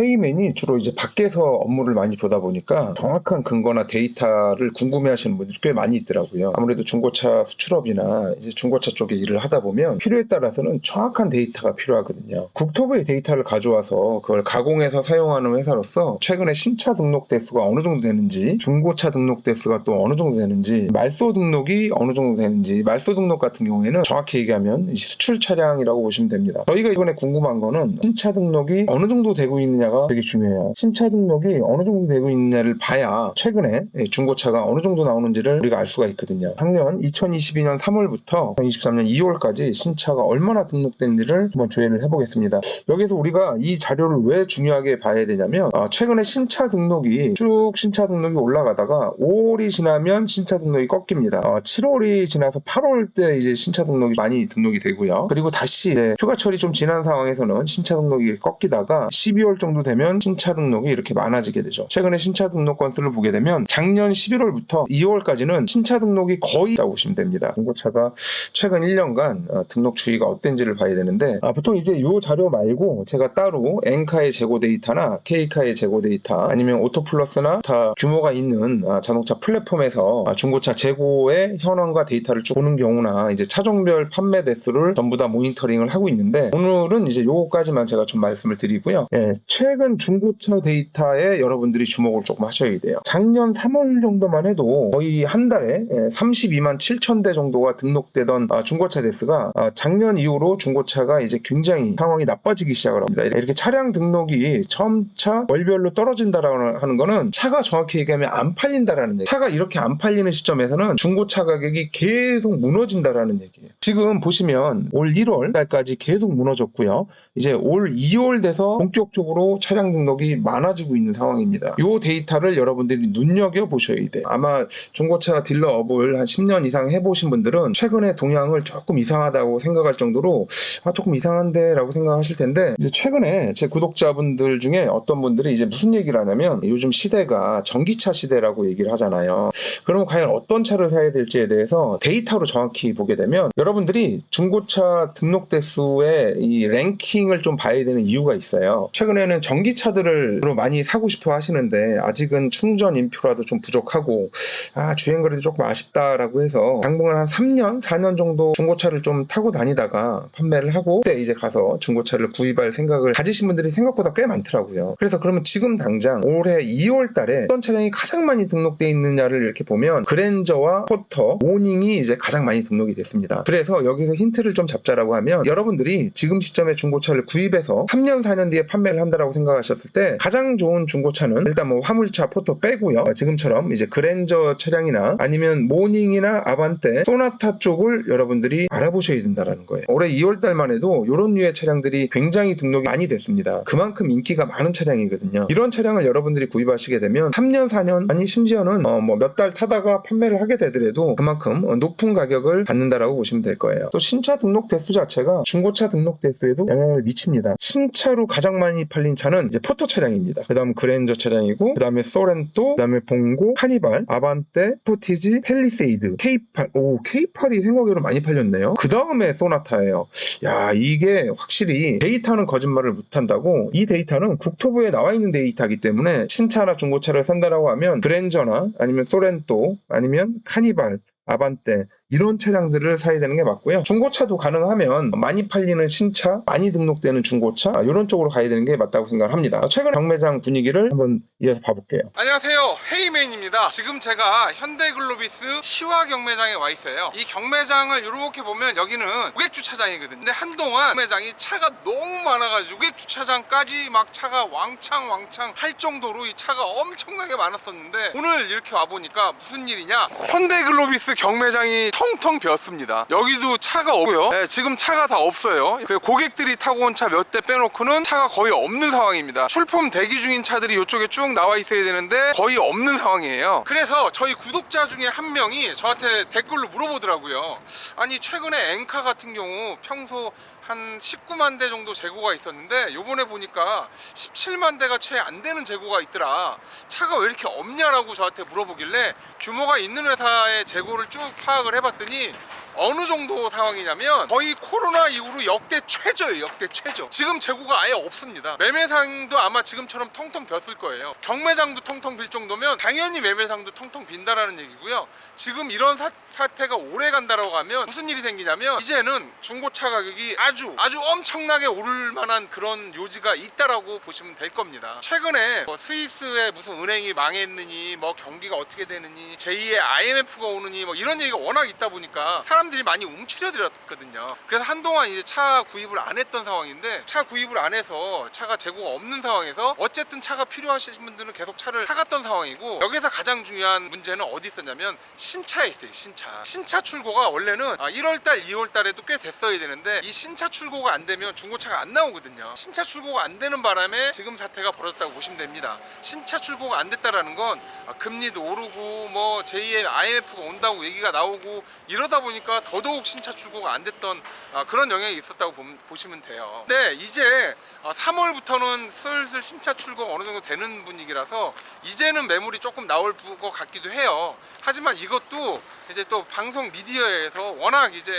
헤이맨이 주로 이제 밖에서 업무를 많이 보다 보니까 정확한 근거나 데이터를 궁금해하시는 분들이 꽤 많이 있더라고요. 아무래도 중고차 수출업이나 이제 중고차 쪽에 일을 하다 보면 필요에 따라서는 정확한 데이터가 필요하거든요. 국토부의 데이터를 가져와서 그걸 가공해서 사용하는 회사로서 최근에 신차 등록 대수가 어느 정도 되는지, 중고차 등록 대수가 또 어느 정도 되는지, 말소 등록이 어느 정도 되는지, 말소 등록 같은 경우에는 정확히 얘기하면 이 수출 차량이라고 보시면 됩니다. 저희가 이번에 궁금한 거는 신차 등록이 어느 정도 되고 있 느냐가 되게 중요해요. 신차 등록이 어느 정도 되고 있느냐를 봐야 최근에 예, 중고차가 어느 정도 나오는지를 우리가 알 수가 있거든요. 작년 2022년 3월부터 2023년 2월까지 신차가 얼마나 등록된지를 한번 조회를 해보겠습니다. 여기서 우리가 이 자료를 왜 중요하게 봐야 되냐면 아, 최근에 신차 등록이 쭉 신차 등록이 올라가다가 5월이 지나면 신차 등록이 꺾입니다. 7월이 지나서 8월 때 이제 신차 등록이 많이 등록이 되고요. 그리고 다시 이제 휴가철이 좀 지난 상황에서는 신차 등록이 꺾이다가 12월 정도 되면 신차 등록이 이렇게 많아지게 되죠. 최근에 신차 등록 건수를 보게 되면 작년 11월부터 2월까지는 신차 등록이 거의 있다고 보시면 됩니다. 중고차가 최근 1년간 어, 등록 추이가 어땠는지를 봐야 되는데 아, 보통 이제 이 자료 말고 제가 따로 엔카의 재고 데이터나 케이카의 재고 데이터 아니면 오토플러스나 다 규모가 있는 아, 자동차 플랫폼에서 아, 중고차 재고의 현황과 데이터를 쭉 보는 경우나 이제 차종별 판매 대수를 전부 다 모니터링을 하고 있는데 오늘은 이제 요거까지만 제가 좀 말씀을 드리고요. 예, 최근 중고차 데이터에 여러분들이 주목을 조금 하셔야 돼요. 작년 3월 정도만 해도 거의 한 달에 예, 32만 7천 대 정도가 등록되던 아, 중고차 대수가 아, 작년 이후로 중고차가 이제 굉장히 상황이 나빠지기 시작을 합니다. 이렇게 차량 등록이 처음차 월별로 떨어진다라고 하는 거는 차가 정확히 얘기하면 안 팔린다라는 얘기. 차가 이렇게 안 팔리는 시점에서는 중고차 가격이 계속 무너진다라는 얘기예요. 지금 보시면 올 1월 달까지 계속 무너졌고요. 이제 올 2월 돼서 본격적으로 차량 등록이 많아지고 있는 상황입니다. 이 데이터를 여러분들이 눈여겨 보셔야 돼요. 아마 중고차 딜러 업을 한 10년 이상 해보신 분들은 최근에 동향을 조금 이상하다고 생각할 정도로 아 조금 이상한데라고 생각하실 텐데 최근에 제 구독자분들 중에 어떤 분들이 이제 무슨 얘기를 하냐면 요즘 시대가 전기차 시대라고 얘기를 하잖아요. 그러면 과연 어떤 차를 사야 될지에 대해서 데이터로 정확히 보게 되면 여러분들이 중고차 등록 대수의 이 랭킹을 좀 봐야 되는 이유가 있어요. 최근에는 전기차들을 많이 사고 싶어 하시는데 아직은 충전 인프라도 좀 부족하고 아 주행거리도 조금 아쉽다라고 해서 당분간 한 3년, 4년 정도 중고차를 좀 타고 다니다가 판매를 하고 그때 이제 가서 중고차를 구입할 생각을 가지신 분들이 생각보다 꽤 많더라고요. 그래서 그러면 지금 당장 올해 2월 달에 어떤 차량이 가장 많이 등록돼 있느냐를 이렇게 보면 그랜저와 포터, 모닝이 이제 가장 많이 등록이 됐습니다. 그래서 여기서 힌트를 좀 잡자라고 하면 여러분들이 지금 시점에 중고차를 구입해서 3년, 4년 뒤에 판매를 한다라고 생각하셨을 때 가장 좋은 중고차는 일단 뭐 화물차 포터 빼고요. 지금처럼 이제 그랜저 차량이나 아니면 모닝이나 아반떼, 소나타 쪽을 여러분들이 알아보셔야 된다라는 거예요. 올해 2월 달만 해도 이런 류의 차량들이 굉장히 등록이 많이 됐습니다. 그만큼 인기가 많은 차량이거든요. 이런 차량을 여러분들이 구입하시게 되면 3년, 4년 아니 심지어는 어, 뭐몇 달 타다가 판매를 하게 되더라도 그만큼 어, 높은 가격을 받는다라고 보시면 될 거예요. 또 신차 등록 대수 자체가 중고차 등록 대수에도 영향을 미칩니다. 신차로 가장 많이 팔린 차는 이제 포터 차량입니다. 그다음 그랜저 차량이고 그다음에 소렌토, 그다음에 봉고, 카니발, 아반떼, 포티지, 펠리세이드, K8. 오, K8이 생각외로 많이 팔렸네요. 그다음에 소나타예요. 야, 이게 확실히 데이터는 거짓말을 못한다고 이 데이터는 국토부에 나와 있는 데이터이기 때문에 신차나 중고차를 산다라고 하면 그랜저나 아니면 소렌토 아니면 카니발 아반떼 이런 차량들을 사야 되는 게 맞고요. 중고차도 가능하면 많이 팔리는 신차, 많이 등록되는 중고차 이런 쪽으로 가야 되는 게 맞다고 생각을 합니다. 최근 경매장 분위기를 한번 이어서 봐볼게요. 안녕하세요 헤이맨입니다 지금 제가 현대글로비스 시화 경매장에 와 있어요 이 경매장을 이렇게 보면 여기는 고객 주차장이거든요 근데 한동안 경매장이 차가 너무 많아가지고 고객 주차장까지 막 차가 왕창 왕창 할 정도로 이 차가 엄청나게 많았었는데 오늘 이렇게 와 보니까 무슨 일이냐 현대글로비스 경매장이 텅텅 비었습니다. 여기도 차가 없고요. 네, 지금 차가 다 없어요. 그 고객들이 타고 온 차 몇 대 빼놓고는 차가 거의 없는 상황입니다. 출품 대기 중인 차들이 이쪽에 쭉 나와 있어야 되는데 거의 없는 상황이에요. 그래서 저희 구독자 중에 한 명이 저한테 댓글로 물어보더라고요. 아니 최근에 엔카 같은 경우 평소 한 19만 대 정도 재고가 있었는데 요번에 보니까 17만 대가 채 안 되는 재고가 있더라. 차가 왜 이렇게 없냐라고 저한테 물어보길래 규모가 있는 회사의 재고를 쭉 파악을 해봤더니 어느 정도 상황이냐면 거의 코로나 이후로 역대 최저예요 역대 최저. 지금 재고가 아예 없습니다. 매매상도 아마 지금처럼 텅텅 빈었을 거예요. 경매장도 텅텅 빌 정도면 당연히 매매상도 텅텅 빈다라는 얘기고요. 지금 이런 사, 사태가 오래 간다라고 하면 무슨 일이 생기냐면 이제는 중고차 가격이 아주 아주 엄청나게 오를 만한 그런 요지가 있다라고 보시면 될 겁니다. 최근에 뭐 스위스의 무슨 은행이 망했느니 뭐 경기가 어떻게 되느니 제2의 IMF가 오느니 뭐 이런 얘기가 워낙 있다 보니까 사람 들이 많이 움츠려들었거든요. 그래서 한동안 이제 차 구입을 안 했던 상황인데 차 구입을 안 해서 차가 재고가 없는 상황에서 어쨌든 차가 필요하신 분들은 계속 차를 사갔던 상황이고 여기서 가장 중요한 문제는 어디 있었냐면 신차에 있어요. 신차. 신차 출고가 원래는 1월달, 2월달에도 꽤 됐어야 되는데 이 신차 출고가 안 되면 중고차가 안 나오거든요. 신차 출고가 안 되는 바람에 지금 사태가 벌어졌다고 보시면 됩니다. 신차 출고가 안 됐다라는 건 아, 금리도 오르고 뭐 제2의 IMF가 온다고 얘기가 나오고 이러다 보니까 더더욱 신차 출고가 안 됐던 아, 그런 영향이 있었다고 보, 보시면 돼요. 근데 이제 3월부터는 슬슬 신차 출고가 어느 정도 되는 분위기라서 이제는 매물이 조금 나올 것 같기도 해요. 하지만 이것도 이제 또 방송 미디어에서 워낙 이제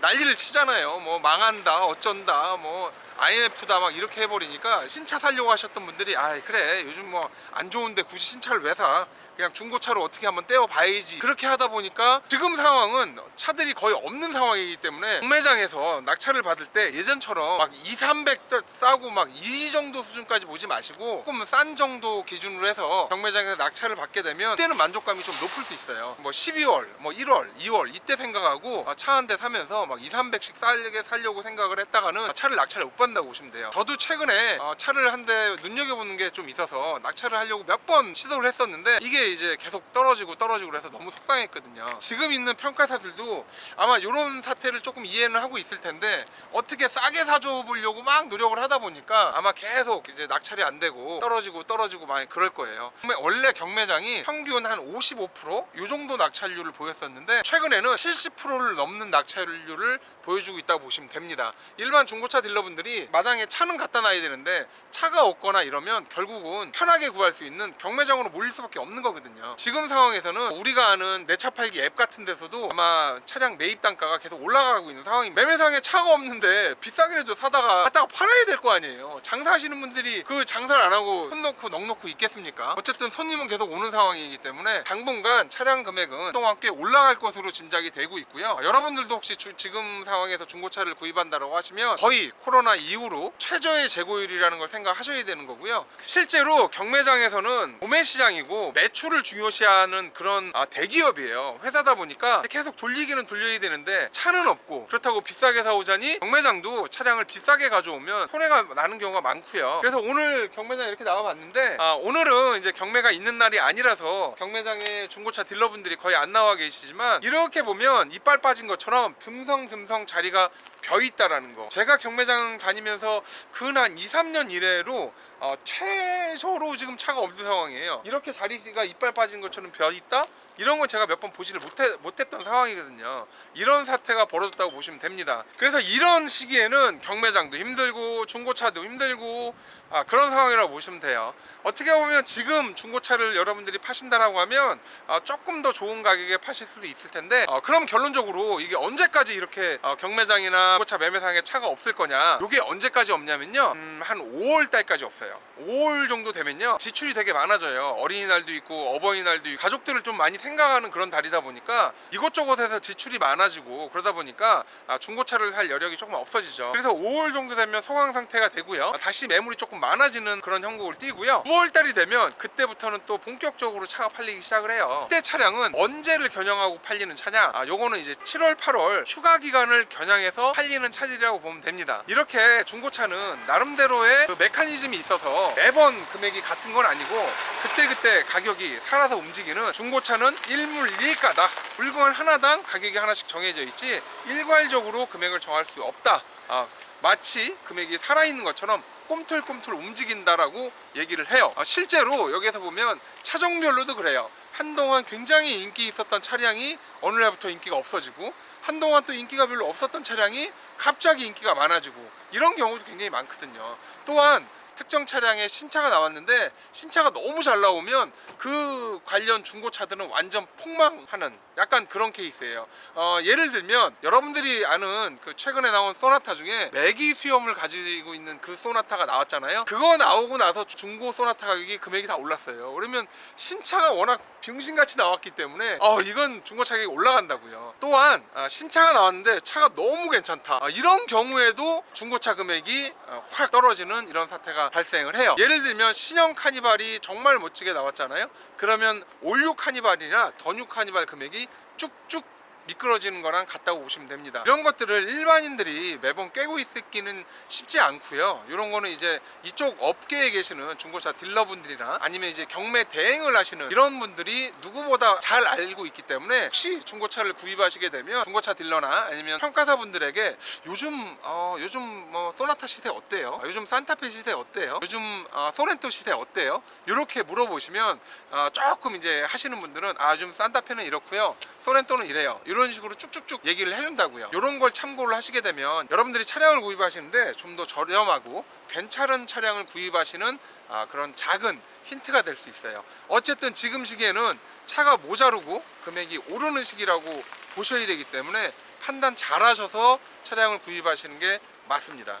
난리를 치잖아요. 뭐 망한다, 어쩐다, 뭐 IMF다 막 이렇게 해버리니까 신차 살려고 하셨던 분들이 아 그래 요즘 뭐 안 좋은데 굳이 신차를 왜 사? 그냥 중고차로 어떻게 한번 떼어봐야지. 그렇게 하다 보니까 지금 상황은 차들이 거의 없는 상황이기 때문에 경매장에서 낙차를 받을 때 예전처럼 막 2, 300 싸고 막 이 정도 수준까지 보지 마시고 조금 싼 정도 기준으로 해서 경매장에서 낙차를 받게 되면 그때는 만족감이 좀 높을 수 있어요. 뭐 12월, 뭐 1월, 2월 이때 생각하고 차 한 대 사면서 막 2, 300씩 싸게 살려고 생각을 했다가는 차를 낙차를 못 받는 다고 보시면 돼요. 저도 최근에 어, 차를 한 대 눈여겨보는 게 좀 있어서 낙차를 하려고 몇 번 시도를 했었는데 이게 이제 계속 떨어지고 떨어지고 그래서 너무 속상했거든요. 지금 있는 평가사들도 아마 이런 사태를 조금 이해는 하고 있을 텐데 어떻게 싸게 사줘 보려고 막 노력을 하다 보니까 아마 계속 이제 낙찰이 안 되고 떨어지고 떨어지고 많이 그럴 거예요. 원래 경매장이 평균 한 55%요 정도 낙찰률을 보였었는데 최근에는 70%를 넘는 낙찰률을 보여주고 있다고 보시면 됩니다. 일반 중고차 딜러분들이 마당에 차는 갖다 놔야 되는데 차가 없거나 이러면 결국은 편하게 구할 수 있는 경매장으로 몰릴 수밖에 없는 거거든요. 지금 상황에서는 우리가 아는 내 차 팔기 앱 같은 데서도 아마 차량 매입 단가가 계속 올라가고 있는 상황이 매매상에 차가 없는데 비싸게라도 사다가 갖다가 팔아야 될 거 아니에요. 장사하시는 분들이 그 장사를 안 하고 손 놓고 넉 놓고 있겠습니까? 어쨌든 손님은 계속 오는 상황이기 때문에 당분간 차량 금액은 동안 꽤 올라갈 것으로 짐작이 되고 있고요. 여러분들도 혹시 주- 지금 상황에서 중고차를 구입한다고 하시면 거의 코로나 이후로 최저의 재고율이라는 걸 생각하셔야 되는 거고요. 실제로 경매장에서는 도매 시장이고 매출을 중요시하는 그런 아, 대기업이에요. 회사다 보니까 계속 돌리기는 돌려야 되는데 차는 없고 그렇다고 비싸게 사오자니 경매장도 차량을 비싸게 가져오면 손해가 나는 경우가 많고요. 그래서 오늘 경매장 이렇게 나와봤는데 아, 오늘은 이제 경매가 있는 날이 아니라서 경매장에 중고차 딜러분들이 거의 안 나와 계시지만 이렇게 보면 이빨 빠진 것처럼 듬성듬성 자리가 벼 있다라는 거. 제가 경매장 다니면서 근한 2, 3년 이래로 어, 최저로 지금 차가 없는 상황이에요. 이렇게 자리가 이빨 빠진 것처럼 벼 있다? 이런 건 제가 몇 번 보지를 못해, 못했던 상황이거든요. 이런 사태가 벌어졌다고 보시면 됩니다. 그래서 이런 시기에는 경매장도 힘들고 중고차도 힘들고 아, 그런 상황이라고 보시면 돼요. 어떻게 보면 지금 중고차를 여러분들이 파신다라고 하면 아, 조금 더 좋은 가격에 파실 수도 있을 텐데 어, 그럼 결론적으로 이게 언제까지 이렇게 어, 경매장이나 중고차 매매상에 차가 없을 거냐 이게 언제까지 없냐면요 음, 한 5월 달까지 없어요 5월 정도 되면요 지출이 되게 많아져요 어린이날도 있고 어버이날도 있고 가족들을 좀 많이 생 각하는 그런 달이다 보니까 이곳저곳에서 지출이 많아지고 그러다 보니까 아, 중고차를 살 여력이 조금 없어지죠. 그래서 5월 정도 되면 소강 상태가 되고요. 아, 다시 매물이 조금 많아지는 그런 형국을 띠고요. 9월 달이 되면 그때부터는 또 본격적으로 차가 팔리기 시작을 해요. 그때 차량은 언제를 겨냥하고 팔리는 차냐? 아, 요거는 이제 7월 8월 휴가 기간을 겨냥해서 팔리는 차들이라고 보면 됩니다. 이렇게 중고차는 나름대로의 그 메커니즘이 있어서 매번 금액이 같은 건 아니고 그때그때 가격이 살아서 움직이는 중고차는 일물 일가다 물건 하나당 가격이 하나씩 정해져 있지 일괄적으로 금액을 정할 수 없다 아, 마치 금액이 살아있는 것처럼 꿈틀꿈틀 움직인다라고 얘기를 해요. 아, 실제로 여기서 보면 차종별로도 그래요. 한동안 굉장히 인기 있었던 차량이 어느 날부터 인기가 없어지고 한동안 또 인기가 별로 없었던 차량이 갑자기 인기가 많아지고 이런 경우도 굉장히 많거든요. 또한 특정 차량에 신차가 나왔는데 신차가 너무 잘 나오면 그 관련 중고차들은 완전 폭망하는 약간 그런 케이스예요. 어, 예를 들면 여러분들이 아는 그 최근에 나온 소나타 중에 매기 수염을 가지고 있는 그 소나타가 나왔잖아요. 그거 나오고 나서 중고 소나타 가격이 금액이 다 올랐어요. 그러면 신차가 워낙 병신같이 나왔기 때문에 어, 이건 중고차 가격이 올라간다고요. 또한 아, 신차가 나왔는데 차가 너무 괜찮다. 아, 이런 경우에도 중고차 금액이 어, 확 떨어지는 이런 사태가 발생을 해요. 예를 들면 신형 카니발이 정말 멋지게 나왔잖아요. 그러면 올류 카니발이나 더뉴 카니발 금액이 쭉쭉 미끄러지는 거랑 같다고 보시면 됩니다. 이런 것들을 일반인들이 매번 깨고 있기는 쉽지 않고요. 이런 거는 이제 이쪽 업계에 계시는 중고차 딜러분들이나 아니면 이제 경매 대행을 하시는 이런 분들이 누구보다 잘 알고 있기 때문에 혹시 중고차를 구입하시게 되면 중고차 딜러나 아니면 평가사 분들에게 요즘 어, 요즘 뭐 소나타 시세 어때요? 아, 요즘 산타페 시세 어때요? 요즘 어, 소렌토 시세 어때요? 이렇게 물어보시면 어, 조금 이제 하시는 분들은 아 요즘 산타페는 이렇고요. 소렌토는 이래요. 이런 식으로 쭉쭉쭉 얘기를 해준다고요. 이런 걸 참고를 하시게 되면 여러분들이 차량을 구입하시는데 좀 더 저렴하고 괜찮은 차량을 구입하시는 아, 그런 작은 힌트가 될 수 있어요. 어쨌든 지금 시기에는 차가 모자르고 금액이 오르는 시기라고 보셔야 되기 때문에 판단 잘 하셔서 차량을 구입하시는 게 맞습니다.